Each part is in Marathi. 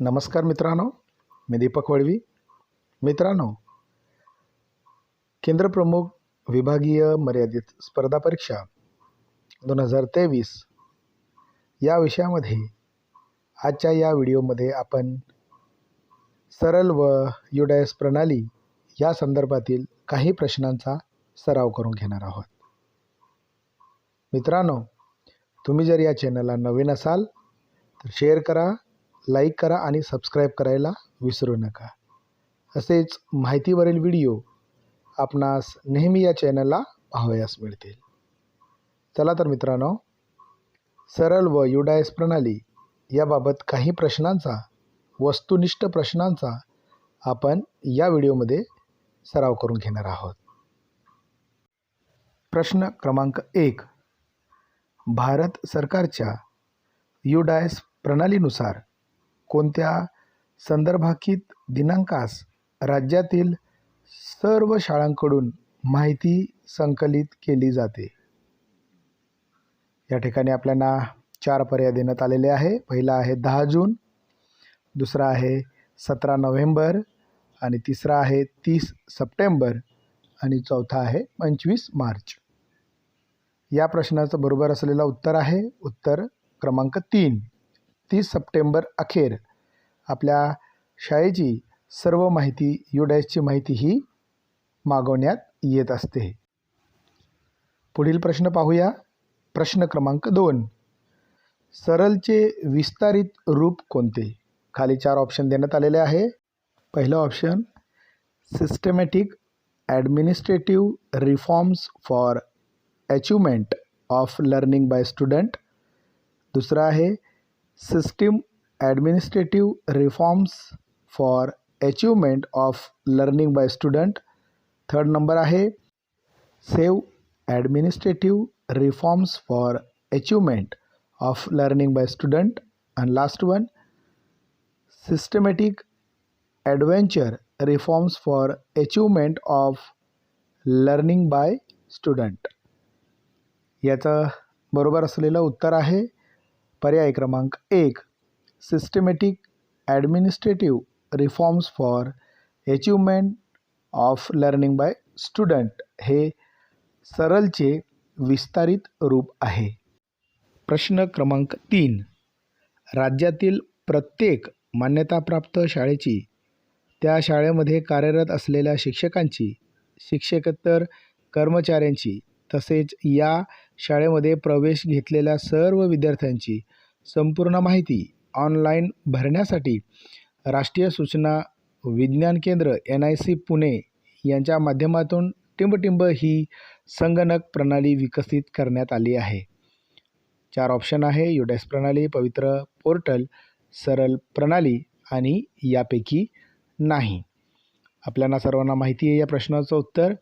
नमस्कार मित्रांनो मी दीपक वळवी. मित्रांनो केंद्रप्रमुख विभागीय मर्यादित स्पर्धा परीक्षा दोन हजार तेवीस या विषयामध्ये आजच्या या व्हिडिओमध्ये आपण सरळ व युडायस प्रणाली या संदर्भातील काही प्रश्नांचा सराव करून घेणार आहोत. मित्रांनो तुम्ही जर या चॅनलला नवीन असाल तर शेअर करा लाईक करा आणि सबस्क्राईब करायला विसरू नका. असेच माहितीवरील व्हिडिओ आपणास नेहमी या चॅनलला पाहावयास मिळतील. चला तर मित्रांनो सरळ व युडायस प्रणाली याबाबत काही प्रश्नांचा वस्तुनिष्ठ प्रश्नांचा आपण या व्हिडिओमध्ये सराव करून घेणार आहोत. प्रश्न क्रमांक एक. भारत सरकारच्या युडायस प्रणालीनुसार कोणत्या संदर्भाकित दिनांकास राज्यातील सर्व शाळांकडून माहिती संकलित केली जाते? या ठिकाणी आपल्याला चार पर्याय देण्यात आलेले आहे. पहिला आहे दहा जून दुसरा आहे सतरा नोव्हेंबर आणि तिसरा आहे तीस सप्टेंबर आणि चौथा आहे पंचवीस मार्च. या प्रश्नाचं बरोबर असलेलं उत्तर आहे उत्तर क्रमांक तीन. तीस सप्टेंबर अखेर. आपल्या शाळेची सर्व माहिती युडायसची माहिती ही मागवण्यात येत असते. पुढील प्रश्न पाहूया. प्रश्न क्रमांक दोन. सरलचे विस्तारित रूप कोणते? खाली चार ऑप्शन देण्यात आलेले आहे. पहिलं option systematic administrative reforms for achievement of learning by student दुसरं आहे system administrative reforms for achievement of learning by student. Third number आहे save administrative reforms for achievement of learning by student. And last one systematic adventure reforms for achievement of learning by student. याचं बरोबर असलेलं उत्तर आहे पर्याय क्रमांक एक systematic administrative reforms for achievement of learning by student हे सरलचे विस्तारित रूप आहे. प्रश्न क्रमांक तीन राज्यातील प्रत्येक मान्यताप्राप्त शाळेची त्या शाळेमध्ये कार्यरत असलेल्या शिक्षकांची शिक्षकेतर कर्मचाऱ्यांची तसेच या शाळेमध्ये प्रवेश घेतलेल्या सर्व विद्यार्थ्यांची संपूर्ण माहिती ऑनलाईन भरण्यासाठी राष्ट्रीय सूचना विज्ञान केंद्र एन आय सी पुणे यांच्या माध्यमातून टिंबटिंब ही संगणक प्रणाली विकसित करण्यात आली आहे. चार ऑप्शन आहे युडेस प्रणाली पवित्र पोर्टल सरळ प्रणाली आणि यापैकी नाही. आपल्याला सर्वांना माहिती आहे या प्रश्नाचं उत्तर.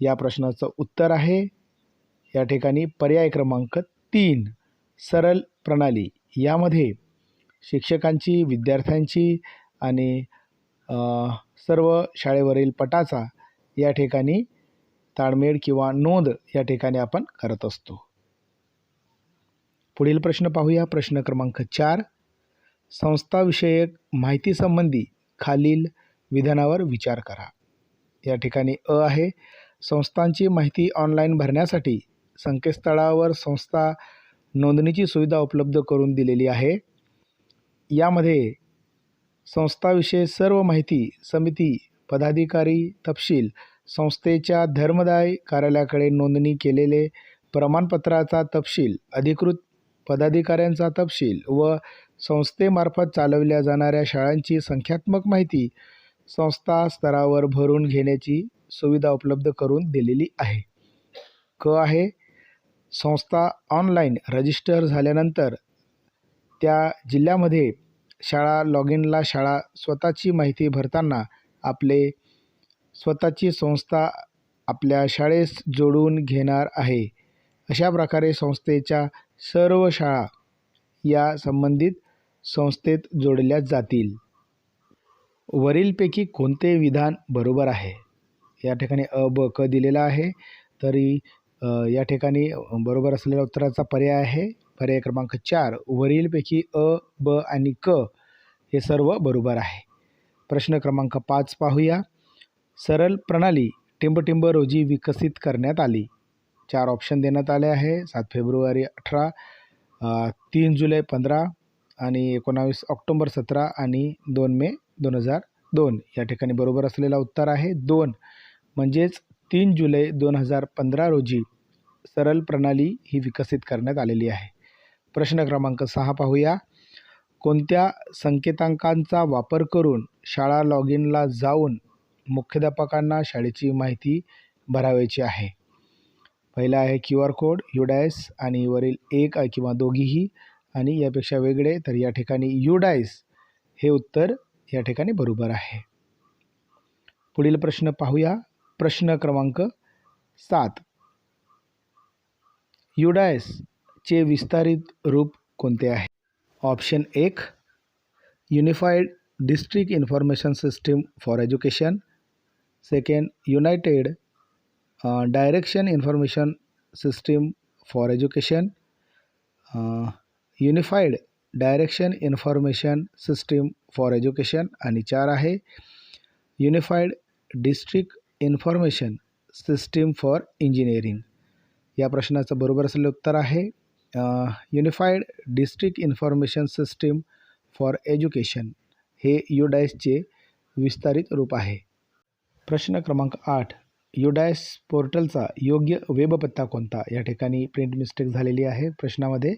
या प्रश्नाचं उत्तर आहे या ठिकाणी पर्याय क्रमांक तीन सरळ प्रणाली. यामध्ये शिक्षकांची विद्यार्थ्यांची आणि सर्व शाळेवरील पटाचा या ठिकाणी ताळमेळ किंवा नोंद या ठिकाणी आपण करत असतो. पुढील प्रश्न पाहूया. प्रश्न क्रमांक चार संस्थाविषयक माहितीसंबंधी खालील विधानावर विचार करा. या ठिकाणी अ आहे. संस्थांची माहिती ऑनलाईन भरण्यासाठी संकेतस्थळावर संस्था नोंदणीची सुविधा उपलब्ध करून दिलेली आहे. यामध्ये संस्थाविषयी सर्व माहिती समिती पदाधिकारी तपशील संस्थेच्या धर्मदाय कार्यालयाकडे नोंदणी केलेले प्रमाणपत्राचा तपशील अधिकृत पदाधिकाऱ्यांचा तपशील व संस्थेमार्फत चालवल्या जाणाऱ्या शाळांची संख्यात्मक माहिती संस्था स्तरावर भरून घेण्याची सुविधा उपलब्ध करून दिलेली आहे. क आहे संस्था ऑनलाईन रजिस्टर झाल्यानंतर त्या जिल्ह्यामध्ये शाळा लॉग इनला शाळा स्वतःची माहिती भरताना आपले स्वतःची संस्था आपल्या शाळेस जोडून घेणार आहे. अशा प्रकारे संस्थेच्या सर्व शाळा या संबंधित संस्थेत जोडल्या जातील. वरीलपैकी कोणते विधान बरोबर आहे? या ठिकाणी अ ब क दिलेला आहे. तरी या ठिकाणी बरोबर असलेल्या उत्तराचा पर्याय आहे. पर्याय क्रमांक चार वरीलपैकी अ ब आणि क हे सर्व बरोबर आहे. प्रश्न क्रमांक पाच पाहूया. सरल प्रणाली टिंबटिंब रोजी विकसित करण्यात आली. चार ऑप्शन देण्यात आले आहे. सात फेब्रुवारी अठरा तीन जुलै पंधरा आणि एकोणावीस ऑक्टोंबर सतरा आणि दोन मे दोन हजार दोन. या ठिकाणी बरोबर असलेला उत्तर आहे दोन. म्हणजेच तीन जुलै दोन हजार पंधरा रोजी सरल प्रणाली ही विकसित करण्यात आलेली आहे. प्रश्न क्रमांक सहा पाहूया. कोणत्या संकेतांकांचा वापर करून शाळा लॉग इनला जाऊन मुख्याध्यापकांना शाळेची माहिती भरावायची आहे? पहिला आहे क्यू आर कोड युडायस आणि वरील एक किंवा दोघीही आणि यापेक्षा वेगळे तर या ठिकाणी युडायस हे उत्तर या ठिकाणी बरोबर आहे. पुढील प्रश्न पाहूया. प्रश्न क्रमांक सात. युडायसचे विस्तारित रूप कोणते आहे? ऑप्शन एक unified district information system for education. Second, united direction information system for education. Unified direction information system for education आणि चार आहे. Unified district information system for engineering. या प्रश्नाचं बरोबर असलेलं उत्तर आहे unified district information system for education हे युडायसचे विस्तारित रूप आहे. प्रश्न क्रमांक आठ युडायस पोर्टलचा योग्य वेब पत्ता कोणता? या ठिकाणी प्रिंट मिस्टेक झालेली आहे प्रश्नामध्ये.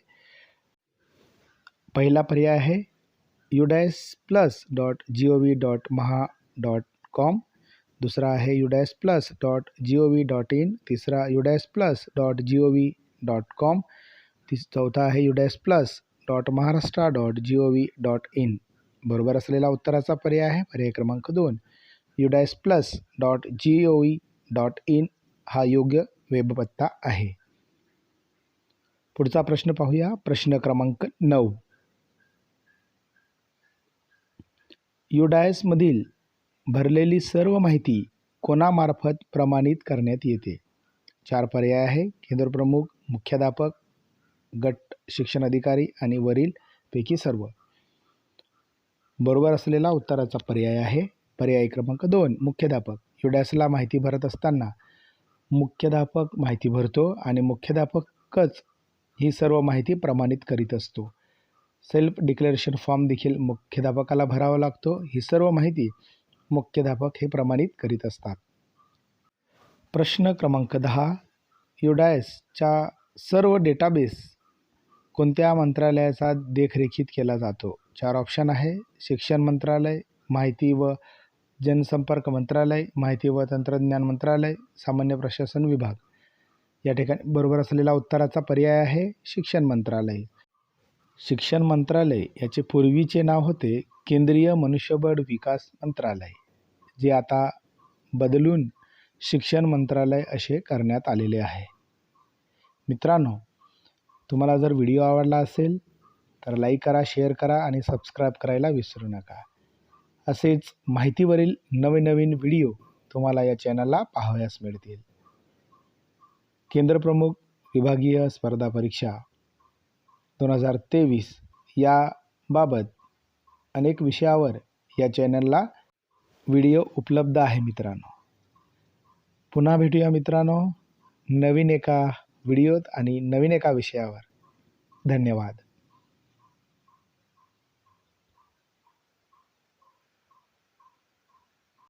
पहिला पर्याय आहे UDISE plus dot G O V dot Maha dot com दुसरा आहे UDISE plus dot G O V dot in तिसरा UDISE plus dot G O V dot com तिस चौथा आहे UDISE plus dot Maharashtra dot G O V dot in बरोबर असलेला उत्तराचा पर्याय आहे पर्याय क्रमांक दोन. UDISE plus dot G O V dot in हा योग्य वेबपत्ता आहे. पुढचा प्रश्न पाहूया प्रश्न क्रमांक नऊ. युडायसमधील भरलेली सर्व माहिती कोणामार्फत प्रमाणित करण्यात येते. चार पर्याय आहे केंद्रप्रमुख मुख्याध्यापक गट शिक्षण अधिकारी आणि वरील पैकी सर्व. बरोबर असलेला उत्तराचा पर्याय आहे. पर्याय क्रमांक दोन मुख्याध्यापक. युडॅसला माहिती भरत असताना मुख्याध्यापक माहिती भरतो आणि मुख्याध्यापकच ही सर्व माहिती प्रमाणित करीत असतो. सेल्फ डिक्लेरेशन फॉर्म देखील मुख्याध्यापकाला भरावा लागतो. ही सर्व माहिती मुख्याध्यापक हे प्रमाणित करीत असतात. प्रश्न क्रमांक दहा. युडायसच्या सर्व डेटाबेस कोणत्या मंत्रालयाचा देखरेखीत केला जातो? चार ऑप्शन आहे. शिक्षण मंत्रालय माहिती व जनसंपर्क मंत्रालय माहिती व तंत्रज्ञान मंत्रालय सामान्य प्रशासन विभाग. या ठिकाणी बरोबर असलेला उत्तराचा पर्याय आहे शिक्षण मंत्रालय. शिक्षण मंत्रालय याचे पूर्वीचे नाव होते केंद्रीय मनुष्यबळ विकास मंत्रालय जे आता बदलून शिक्षण मंत्रालय असे करण्यात आलेले आहे. मित्रांनो तुम्हाला जर व्हिडिओ आवडला असेल तर लाईक करा शेअर करा आणि सबस्क्राईब करायला विसरू नका. असेच माहितीवरील नवनवीन व्हिडिओ तुम्हाला या चॅनलला पाहावयास मिळतील. केंद्रप्रमुख विभागीय स्पर्धा परीक्षा दोन हजार तेवीस याबाबत अनेक विषयावर या चॅनलला व्हिडिओ उपलब्ध आहे मित्रांनो. पुन्हा भेटूया मित्रांनो नवीन एका व्हिडिओत आणि नवीन एका विषयावर. धन्यवाद.